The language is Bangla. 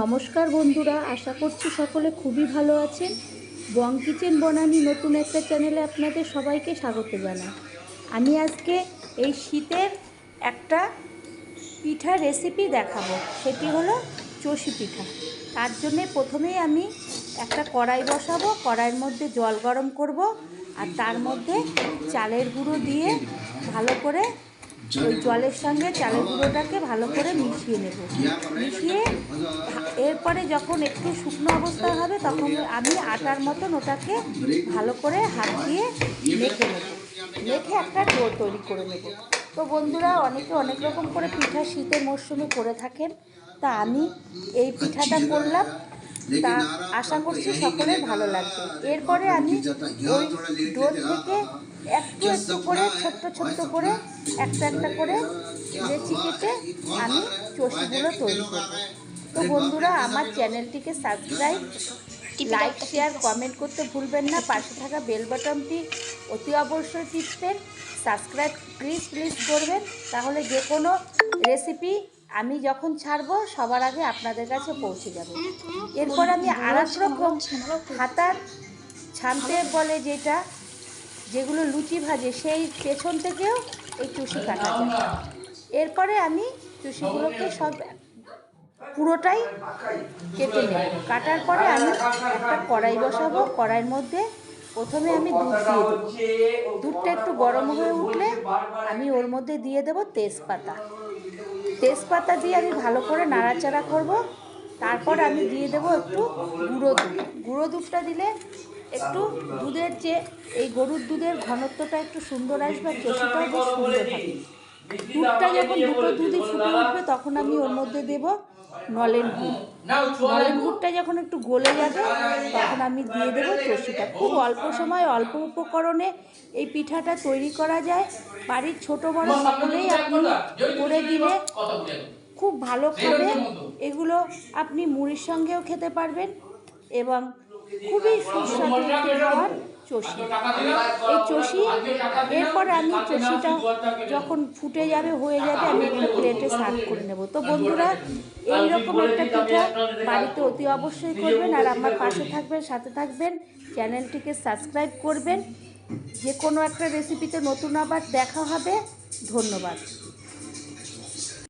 নমস্কার বন্ধুরা, আশা করছি সকলে খুবই ভালো আছেন। বং কিচেন বনানি নতুন একটা চ্যানেলে আপনাদের সবাইকে স্বাগত জানাই। আমি আজকে এই শীতের একটা পিঠা রেসিপি দেখাবো। সেটি হলো চষি পিঠা। তার জন্যে প্রথমেই আমি একটা কড়াই বসাবো, কড়াইয়ের মধ্যে জল গরম করব, আর তার মধ্যে চালের গুঁড়ো দিয়ে ভালো করে ওই জলের সঙ্গে চালের গুঁড়োটাকে ভালো করে মিশিয়ে নেব। মিশিয়ে এরপরে যখন একটু শুকনো অবস্থা হবে, তখন আমি আটার মতন ওটাকে ভালো করে হাত দিয়ে মেখে নেব। মেখে একটা ডো তৈরি করে নেব। তো বন্ধুরা, অনেকে অনেক রকম করে পিঠা শীতের মরশুমে করে থাকেন। তা আমি এই পিঠাটা করলাম। তা আশা করছি সকলের ভালো লাগবে। এরপরে আমি ওই ডো থেকে একটু একটু করে ছোট্ট ছোট্ট করে একটা একটা করে লেচি কেটে আমি চষিগুলো তৈরি করব। তো বন্ধুরা আমার চ্যানেলটিকে সাবস্ক্রাইব লাইক শেয়ার কমেন্ট করতে ভুলবেন না। পাশে থাকা বেল বাটনটি অতি অবশ্যই টিপবেন। সাবস্ক্রাইব প্লিজ প্লিজ করবেন তাহলে যে কোনো রেসিপি আমি যখন ছাড়বো সবার আগে আপনাদের কাছে পৌঁছে যাবে। এরপর আমি আর এক রকম হাতার ছানতে বলে যেটা যেগুলো লুচি ভাজে সেই পেছন থেকেও এই চুষি কাটা যায়। এরপরে আমি চুষিগুলোকে সব পুরোটাই কেটে নেব। কাটার পরে আমি একটা কড়াই বসাবো। কড়াইয়ের মধ্যে প্রথমে আমি দুধ দিয়ে দেবো। দুধটা একটু গরম হয়ে উঠলে আমি ওর মধ্যে দিয়ে দেবো তেজপাতা। তেজপাতা দিয়ে আমি ভালো করে নাড়াচাড়া করব। তারপর আমি দিয়ে দেবো একটু গুঁড়ো দুধ। গুঁড়ো দুধটা দিলে একটু দুধের যে এই গরুর দুধের ঘনত্বটা একটু সুন্দর আসবে আর চষিটাও বেশ সুন্দর হবে দুধটা যখন দুটো দুধই ফুটে উঠবে, তখন আমি ওর মধ্যে দেব নলেন গুড় নলেন গুড়টা যখন একটু গলে যাবে তখন আমি দিয়ে দেবো চষিটা খুব অল্প সময় অল্প উপকরণে এই পিঠাটা তৈরি করা যায়। বাড়ির ছোট বড় সকলেই আপনি করে দিলে খুব ভালো খাবে। এগুলো আপনি মুড়ির সঙ্গেও খেতে পারবেন এবং খুবই সুস্বাদু খাবার চষি এই চষি এরপর আমি চষিটা যখন ফুটে যাবে হয়ে যাবে আমি একটা প্লেটে সার্ভ করে নেব তো বন্ধুরা এইরকম একটা পিঠা বাড়িতে অতি অবশ্যই করবেন আর আমার পাশে থাকবেন সাথে থাকবেন চ্যানেলটিকে সাবস্ক্রাইব করবেন যে কোনো একটা রেসিপিতে নতুন আবার দেখা হবে ধন্যবাদ